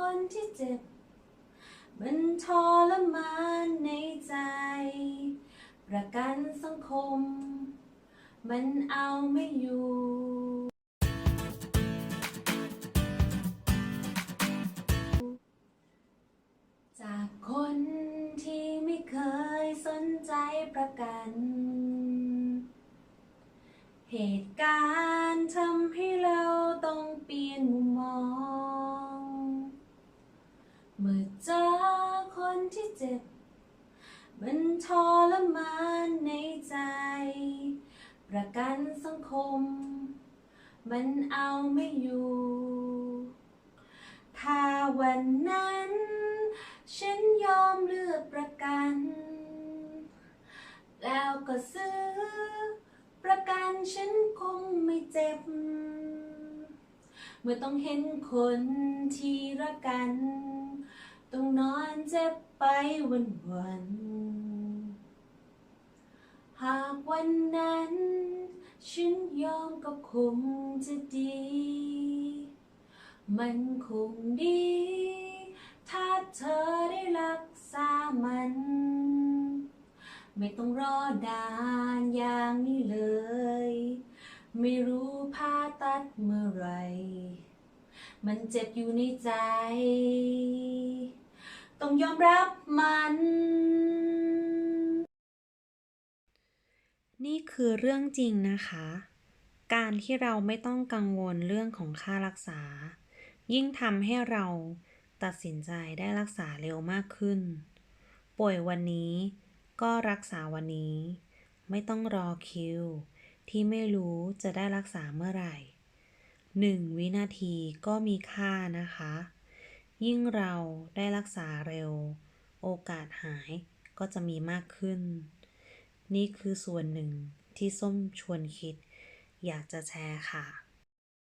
คนที่เจ็บ มันทรมานในใจ ประกันสังคม มันเอาไม่อยู่จากคนที่ไม่เคยสนใจประกัน เหตุการณ์ทำให้เราต้องเปลี่ยนมุมมอง เจ็บ มันทรมานในใจ ประกันสังคม มันเอาไม่อยู่ ถ้าวันนั้น ฉันยอมเลือกประกัน แล้วก็ซื้อ ประกันฉันคงไม่เจ็บเมื่อต้องเห็นคนที่รักกัน จ็บไปวันวันๆหากวันนั้น ฉันยอมก็คงจะดี มันคงดี ถ้าเธอได้รักษามัน ไม่ต้องรอนานอย่างนี้เลย ไม่รู้ผ่าตัดเมื่อไร มันเจ็บอยู่ในใจ ยอมรับมัน นี่คือเรื่องจริงนะคะ การที่เราไม่ต้องกังวลเรื่องของค่ารักษา ยิ่งทำให้เราตัดสินใจได้รักษาเร็วมากขึ้น ป่วยวันนี้ก็รักษาวันนี้ ไม่ต้องรอคิว ที่ไม่รู้จะได้รักษาเมื่อไหร่หนึ่งวินาทีก็มีค่านะคะ ยิ่งเราได้รักษาเร็ว โอกาสหายก็จะมีมากขึ้น นี่คือส่วนหนึ่งที่ส้มชวนคิด อยากจะแชร์ค่ะ